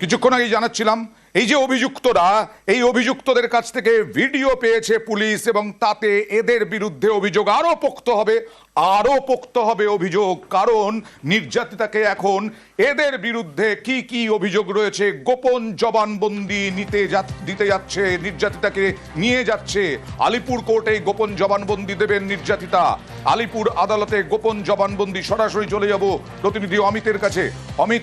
কিছুক্ষণ আগেই জানাচ্ছিলাম, এই যে অভিযুক্তরা, এই অভিযুক্তদের কাছ থেকে ভিডিও পেয়েছে পুলিশ এবং তাতে এদের বিরুদ্ধে অভিযোগ আরও পোক্ত হবে আরও পোক্ত হবে অভিযোগ। কারণ নির্যাতিতাকে এখন এদের বিরুদ্ধে কি কি অভিযোগ রয়েছে, গোপন জবানবন্দি নিতে যা- দিতে যাচ্ছে, নির্যাতিতাকে নিয়ে যাচ্ছে। আলিপুর কোর্টে গোপন জবানবন্দি দেবেন নির্যাতিতা। আলিপুর আদালতে গোপন জবানবন্দি সরাসরি চলে যাব প্রতিনিধি অমিতের কাছে। অমিত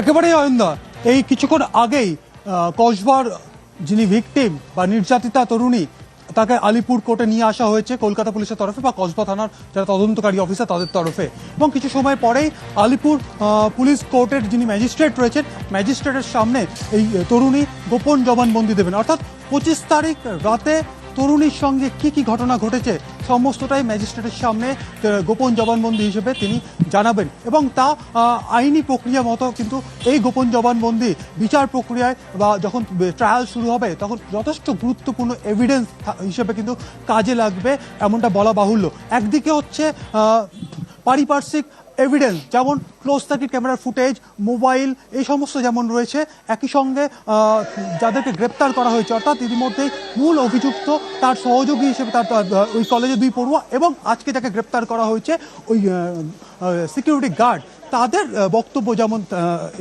একেবারেই অয়ন্দা। এই কিছুক্ষণ আগেই কসবার যিনি ভিকটিম বা নির্যাতিতা তরুণী, তাকে আলিপুর কোর্টে নিয়ে আসা হয়েছে কলকাতা পুলিশের তরফে বা কসবা থানার যারা তদন্তকারী অফিসার তাদের তরফে। এবং কিছু সময় পরেই আলিপুর পুলিশ কোর্টের যিনি ম্যাজিস্ট্রেট রয়েছেন ম্যাজিস্ট্রেটের সামনে এই তরুণী গোপন জবানবন্দি দেবেন। অর্থাৎ পঁচিশ তারিখ রাতে তরুণীর সঙ্গে কি কি ঘটনা ঘটেছে সমস্তটাই ম্যাজিস্ট্রেটের সামনে গোপন জবানবন্দি হিসেবে তিনি জানাবেন। এবং তা আইনি প্রক্রিয়া মতো কিন্তু এই গোপন জবানবন্দি বিচার প্রক্রিয়ায় বা যখন ট্রায়াল শুরু হবে, তখন যথেষ্ট গুরুত্বপূর্ণ এভিডেন্স হিসেবে কিন্তু কাজে লাগবে, এমনটা বলা বাহুল্য। একদিকে হচ্ছে পারিপার্শ্বিক এভিডেন্স যেমন ক্লোজ সার্কিট ক্যামেরার ফুটেজ মোবাইল এই সমস্ত যেমন রয়েছে, একই সঙ্গে যাদেরকে গ্রেপ্তার করা হয়েছে, অর্থাৎ ইতিমধ্যেই মূল অভিযুক্ত তার সহযোগী হিসেবে তার ওই কলেজে দুই পড়ুয়া এবং আজকে যাকে গ্রেপ্তার করা হয়েছে, ওই সিকিউরিটি গার্ড তাদের বক্তব্য যেমন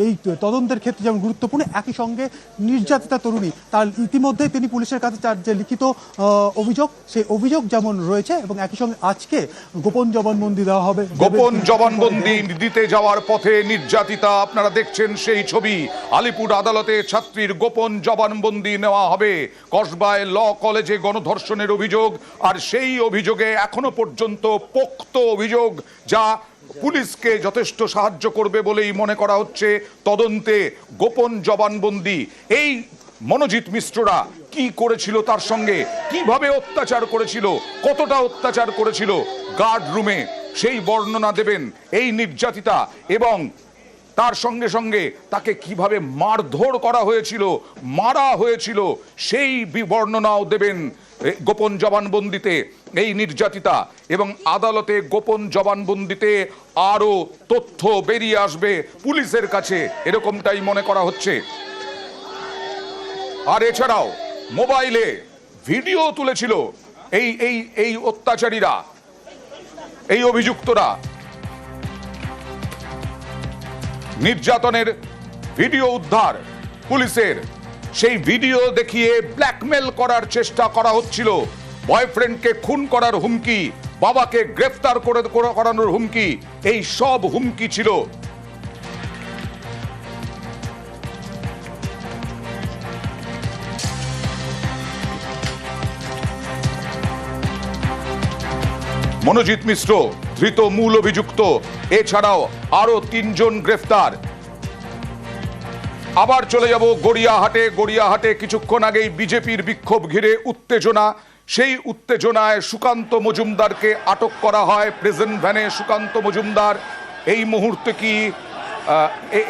এই তদন্তের ক্ষেত্রে যেমন গুরুত্বপূর্ণ, একই সঙ্গে নির্যাতিতা তরুণী, তার ইতিমধ্যে তিনি পুলিশের কাছে তার যে লিখিত অভিযোগ, সেই অভিযোগ যেমন রয়েছে এবং একই সঙ্গে আজকে গোপন জবানবন্দি দেওয়া হবে। গোপন জবানবন্দি দিতে যাওয়ার পথে নির্যাতিতা, আপনারা দেখছেন সেই ছবি। আলিপুর আদালতে ছাত্রীর গোপন জবানবন্দি নেওয়া হবে। কসবায় ল কলেজে গণধর্ষণের অভিযোগ, আর সেই অভিযোগে এখনও পর্যন্ত পোক্ত অভিযোগ, যা পুলিশকে যথেষ্ট সাহায্য করবে বলেই মনে করা হচ্ছে তদন্তে গোপন জবানবন্দি। এই মনোজিৎ মিশ্ররা কি করেছিল তার সঙ্গে? কীভাবে অত্যাচার করেছিল? কতটা অত্যাচার করেছিল? গার্ড রুমে সেই বর্ণনা দেবেন এই নির্যাতিতা এবং তার সঙ্গে সঙ্গে তাকে কীভাবে মারধর করা হয়েছিল, মারা হয়েছিল, সেই বর্ণনাও দেবেন গোপন জবানবন্দিতে এই নির্যাতিতা এবং আদালতে গোপন জবানবন্দিতে আরও তথ্য বেরিয়ে আসবে পুলিশের কাছে, এরকমটাই মনে করা হচ্ছে। আর এছাড়াও, মোবাইলে ভিডিও তুলেছিল এই এই এই অত্যাচারীরা, এই অভিযুক্তরা। নির্যাতনের ভিডিও উদ্ধার পুলিশের সেই ভিডিও দেখিয়ে ব্ল্যাকমেল করার চেষ্টা করা হচ্ছিল। বয়ফ্রেন্ডকে খুন করার হুমকি, বাবাকে গ্রেফতার করে করে- করানোর হুমকি, এই সব হুমকি ছিল। মনোজিৎ মিশ্র, ধৃত মূল অভিযুক্ত, এছাড়াও আরও তিনজন গ্রেফতার। আবার চলে যাব গড়িয়াহাটে। গড়িয়াহাটে কিছুক্ষণ আগেই বিজেপির বিক্ষোভ ঘিরে উত্তেজনা। সেই উত্তেজনায় সুকান্ত মজুমদারকে আটক করা হয় প্রেজেন্ট ভ্যানে সুকান্ত মজুমদার, এই মুহূর্তে কি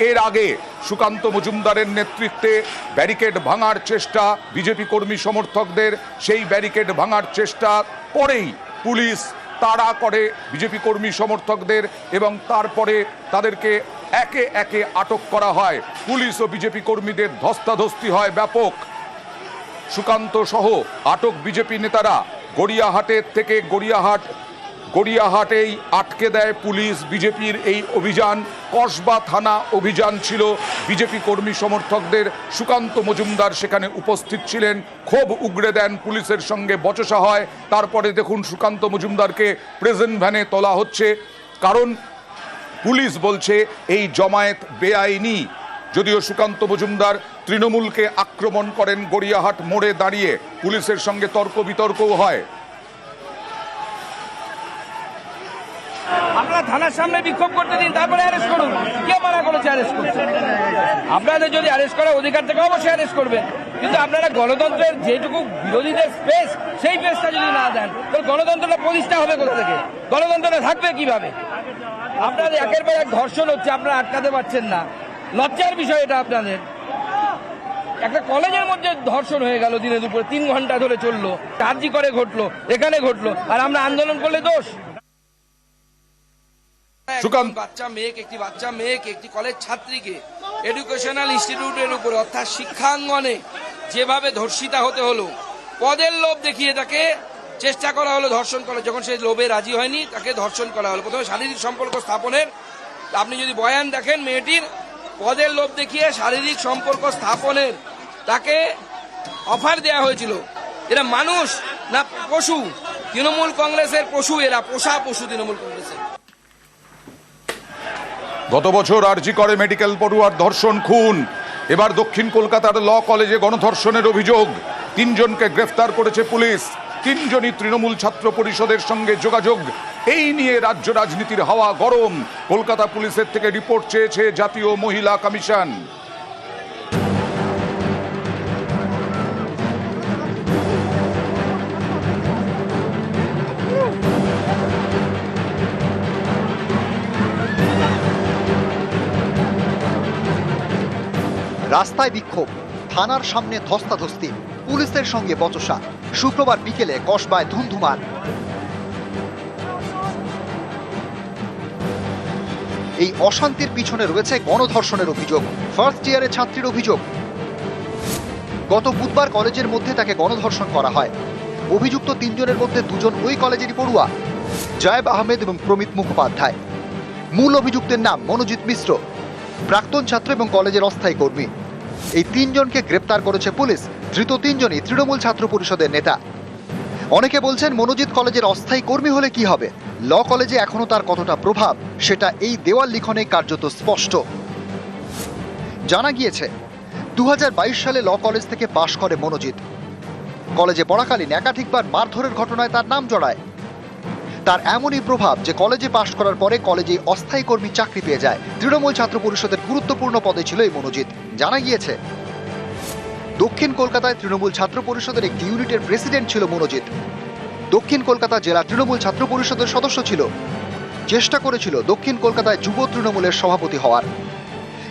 এর আগে সুকান্ত মজুমদারের নেতৃত্বে ব্যারিকেড ভাঙার চেষ্টা বিজেপি কর্মী সমর্থকদের, সেই ব্যারিকেড ভাঙার চেষ্টা পরেই পুলিশ তাড়া করে বিজেপি কর্মী সমর্থকদের এবং তারপরে তাদেরকে একে একে আটক করা হয়। পুলিশ ও বিজেপি কর্মীদের ধস্তাধস্তি হয় ব্যাপক। সুকান্ত সহ আটক বিজেপি নেতারা গড়িয়াহাটের থেকে গড়িয়াহাট গড়িয়াহাটেই আটকে দেয় পুলিশ। বিজেপির এই অভিযান, কসবা থানা অভিযান ছিল। বিজেপি কর্মী সমর্থকদের সুকান্ত মজুমদার সেখানে উপস্থিত ছিলেন। ক্ষোভ উগড়ে দেন পুলিশের সঙ্গে বচসা হয়। তারপরে দেখুন সুকান্ত মজুমদারকে প্রেজেন্ট ভ্যানে তোলা হচ্ছে। কারণ পুলিশ বলছে, এই জমায়েত বেআইনি। যদিও সুকান্ত মজুমদার তৃণমূলকে আক্রমণ করেন গড়িয়াহাট মোড়ে দাঁড়িয়ে। পুলিশের সঙ্গে তর্ক বিতর্কও হয়। আপনারা থানার সামনে বিক্ষোভ করতে দিন, তারপরে অ্যারেস্ট করুন। কে মানা করেছে অ্যারেস্ট করতে আপনাদের যদি অ্যারেস্ট করার অধিকার থাকে, অবশ্যই অ্যারেস্ট করবেন। কিন্তু আপনারা গণতন্ত্রের যেটুকু বিরোধীদের স্পেস সেই স্পেসটা যদি না দেন, তাহলে গণতন্ত্রটা প্রতিষ্ঠা হবে কোথা থেকে গণতন্ত্রটা থাকবে কীভাবে? আপনাদের একের পর এক ধর্ষণ হচ্ছে, আপনারা আটকাতে পারছেন না। লজ্জার বিষয় এটা আপনাদের। একটা কলেজের মধ্যে ধর্ষণ হয়ে গেল দিনে দুপুরে, তিন ঘণ্টা ধরে চলল। কার্জি করে ঘটলো, এখানে ঘটলো, আর আমরা আন্দোলন করলে দোষ? সুকান্ত বাচ্চা মেয়েকে একটি বাচ্চা মেয়েকে একটি কলেজ ছাত্রীকে এডুকেশনাল ইনস্টিটিউটের উপরে অর্থাৎ শিক্ষাঙ্গনে যেভাবে ধর্ষিতা হতে হলো পদের লোভ দেখিয়ে তাকে চেষ্টা করা হলো ধর্ষণ করা যখন সে লোভে রাজি হয়নি তাকে ধর্ষণ করা হলো। প্রথমে শারীরিক সম্পর্ক স্থাপনের আপনি যদি বয়ান দেখেন মেয়েটির পদের লোভ দেখিয়ে শারীরিক সম্পর্ক স্থাপনের তাকে অফার দেয়া হয়েছিল। এরা মানুষ না পশু? তৃণমূল কংগ্রেসের পশু এরা পোষা পশু তৃণমূল কংগ্রেসের। গত বছর আরজি করে মেডিকেল পড়ুয়ার ধর্ষণ খুন। এবার দক্ষিণ কলকাতার ল কলেজে গণধর্ষণের অভিযোগ। তিনজনকে গ্রেফতার করেছে পুলিশ। তিনজনই তৃণমূল ছাত্র পরিষদের সঙ্গে যোগাযোগ। এই নিয়ে রাজ্য রাজনীতির হাওয়া গরম। কলকাতা পুলিশের থেকে রিপোর্ট চেয়েছে জাতীয় মহিলা কমিশন। রাস্তায় বিক্ষোভ, থানার সামনে ধস্তাধস্তি, পুলিশের সঙ্গে বচসা, শুক্রবার বিকেলে কসবায় ধুমধুমার। এই অশান্তির পিছনে রয়েছে গণধর্ষণের অভিযোগ, ফার্স্ট ইয়ারের ছাত্রীর অভিযোগ। গত বুধবার কলেজের মধ্যে তাকে গণধর্ষণ করা হয়। অভিযুক্ত তিনজনের মধ্যে দুজন ওই কলেজেরই পড়ুয়া, জয়েব আহমেদ এবং প্রমিত মুখোপাধ্যায়। মূল অভিযুক্তের নাম মনোজিৎ মিশ্র। প্রাক্তন ছাত্র এবং কলেজের অস্থায়ী কর্মী। এই তিনজনকে গ্রেপ্তার করেছে পুলিশ, ধৃত তিনজনই তৃণমূল ছাত্র পরিষদের নেতা। অনেকে বলছেন মনোজিৎ কলেজের অস্থায়ী কর্মী হলে কি হবে? ল কলেজে এখনও তার কতটা প্রভাব, সেটা এই দেওয়াল লিখনে কার্যত স্পষ্ট। জানা গিয়েছে দু হাজার বাইশ সালে ল কলেজ থেকে পাশ করে মনোজিৎ। কলেজে পড়াকালীন একাধিকবার মারধরের ঘটনায় তার নাম জড়ায়। তার এমনই প্রভাব যে কলেজে পাশ করার পরে কলেজে অস্থায়ী কর্মী চাকরি পেয়ে যায়। তৃণমূল ছাত্র পরিষদের গুরুত্বপূর্ণ পদে ছিল এই মনোজিৎ। জানা গিয়েছে, দক্ষিণ কলকাতায় তৃণমূল ছাত্র পরিষদের একটি ইউনিটের প্রেসিডেন্ট ছিল মনোজিৎ। দক্ষিণ কলকাতা জেলা তৃণমূল ছাত্র পরিষদের সদস্য ছিল। চেষ্টা করেছিল দক্ষিণ কলকাতায় যুব তৃণমূলের সভাপতি হওয়ার।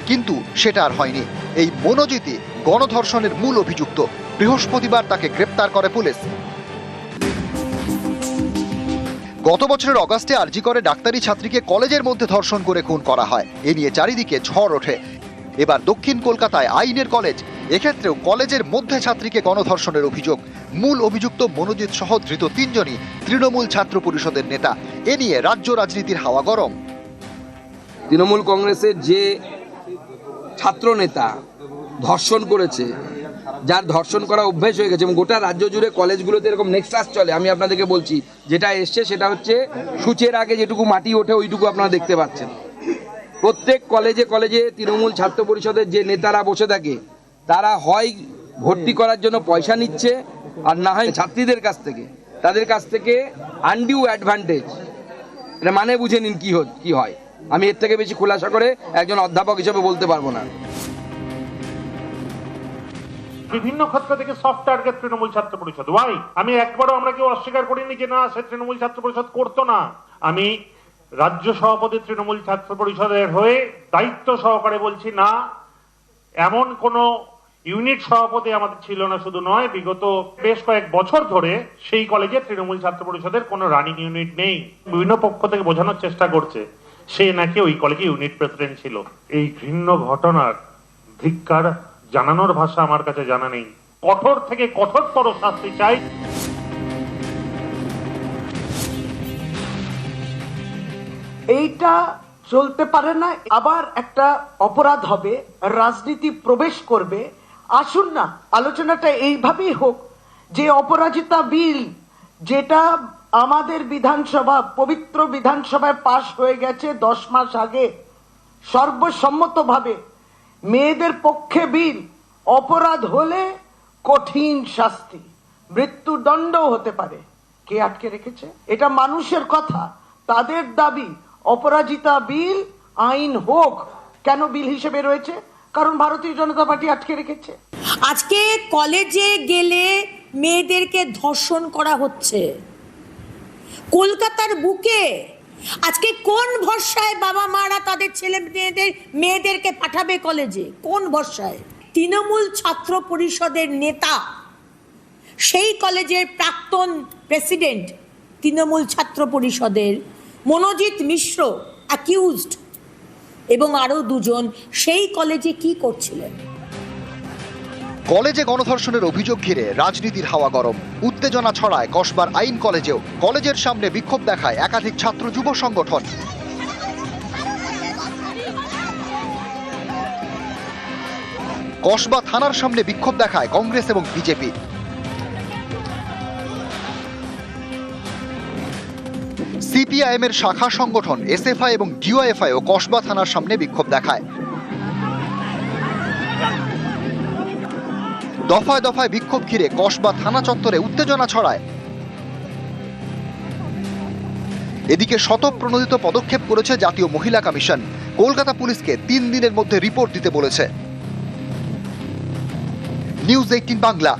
কিন্তু সেটা আর হয়নি। এই মনোজিতই গণধর্ষণের মূল অভিযুক্ত। বৃহস্পতিবার তাকে গ্রেপ্তার করে পুলিশ। গত বছরের অগাস্টে আরজি করে ডাক্তারি ছাত্রীকে কলেজের মধ্যে ধর্ষণ করে খুন করা হয়। এ নিয়ে চারিদিকে ঝড় ওঠে। এবার দক্ষিণ কলকাতায় আইনের কলেজ, এক্ষেত্রেও কলেজের মধ্যে ছাত্রীকে গণধর্ষণের অভিযোগ। মূল অভিযুক্ত মনোজিৎ সহ ধৃত তিনজনই তৃণমূল ছাত্র পরিষদের নেতা। এ নিয়ে রাজ্য রাজনীতির হাওয়া গরম। তৃণমূল কংগ্রেসের যে ছাত্র নেতা ধর্ষণ করেছে। যার ধর্ষণ করা অভ্যেস হয়ে গেছে এবং গোটা রাজ্য জুড়ে কলেজগুলোতে এরকম নেক্সট ক্লাস চলে। আমি আপনাদেরকে বলছি, যেটা এসছে সেটা হচ্ছে সূচের আগে যেটুকু মাটি ওঠে ওইটুকু আপনারা দেখতে পাচ্ছেন। প্রত্যেক কলেজে কলেজে তৃণমূল ছাত্র পরিষদের যে নেতারা বসে থাকে, তারা হয় ভর্তি করার জন্য পয়সা নিচ্ছে আর না হয় ছাত্রীদের কাছ থেকে। তাদের কাছ থেকে আনডিউ অ্যাডভান্টেজ এটা মানে বুঝে নিন কি হচ্ছে কি হয়। আমি এর থেকে বেশি খোলাসা করে একজন অধ্যাপক হিসেবে বলতে পারব না। বিভিন্ন ক্ষেত্র থেকে সফট টার্গেট তৃণমূল ছাত্র পরিষদ। ওয়াই আমি একবারও আমরা কেউ অস্বীকার করিনি যে না, সে তৃণমূল ছাত্র পরিষদ করতো না। আমি রাজ্য সভাপতি তৃণমূল ছাত্র পরিষদের হয়ে দায়িত্ব সহকারে বলছি, না, এমন কোন ইউনিট সভাপতি আমাদের ছিল না, শুধু নয়, বিগত বেশ কয়েক বছর ধরে সেই কলেজে তৃণমূল ছাত্র পরিষদের কোনো রানিং ইউনিট নেই। বিভিন্ন পক্ষ থেকে বোঝানোর চেষ্টা করছে, সে নাকি ওই কলেজে ইউনিট প্রেসিডেন্ট ছিল। এই ঘৃণ্য ঘটনার ধিক্কার জানানোর ভাষা আমার কাছে জানা নেই। কঠোর থেকে কঠোরতর শাস্তি চাই। এইটা চলতে পারে না, আবার একটা অপরাধ হবে, রাজনীতি প্রবেশ করবে। আসুন না, আলোচনাটা এইভাবেই হোক, যে অপরাজিতা বিল, যেটা আমাদের বিধানসভা, পবিত্র বিধানসভায় পাশ হয়ে গেছে দশ মাস আগে, সর্বসম্মতভাবে মেয়েদের পক্ষে বিল অপরাধ হলে কঠিন শাস্তি। মৃত্যুদণ্ডও হতে পারে। কে আটকে রেখেছে? এটা মানুষের কথা। তাদের দাবি, অপরাজিতা বিল, আইন হোক। কেন বিল হিসেবে রয়েছে? কারণ ভারতীয় জনতা পার্টি আটকে রেখেছে। আজকে কলেজে গেলে মেয়েদেরকে ধর্ষণ করা হচ্ছে। কলকাতার বুকে আজকে কোন ভরসায় বাবা মারা তাদের ছেলে মেয়েদের, মেয়েদেরকে পাঠাবে কলেজে? কোন ভরসায়? তৃণমূল ছাত্র পরিষদের নেতা, সেই কলেজের প্রাক্তন প্রেসিডেন্ট তৃণমূল ছাত্র পরিষদের মনোজিৎ মিশ্র অ্যাকিউজড এবং আরও দুজন, সেই কলেজে কি করছিলেন? কলেজে গণধর্ষণের অভিযোগ ঘিরে রাজনীতির হাওয়া গরম। উত্তেজনা ছড়ায় কসবার আইন কলেজেও। কলেজের সামনে বিক্ষোভ দেখায় একাধিক ছাত্র যুব সংগঠন। কসবা থানার সামনে বিক্ষোভ দেখায় কংগ্রেস এবং বিজেপি। সিপিআইএম এর শাখা সংগঠন, এসএফআই এবং ডিওএফআই ও কসবা থানার সামনে বিক্ষোভ দেখায়। দফায় দফায় বিক্ষোভ ঘিরে কসবা থানা চত্বরে উত্তেজনা ছড়ায়। এদিকে শতপ্রণোদিত পদক্ষেপ করেছে জাতীয় মহিলা কমিশন। কলকাতা পুলিশকে তিন দিনের মধ্যে রিপোর্ট দিতে বলেছে। News eighteen Bangla.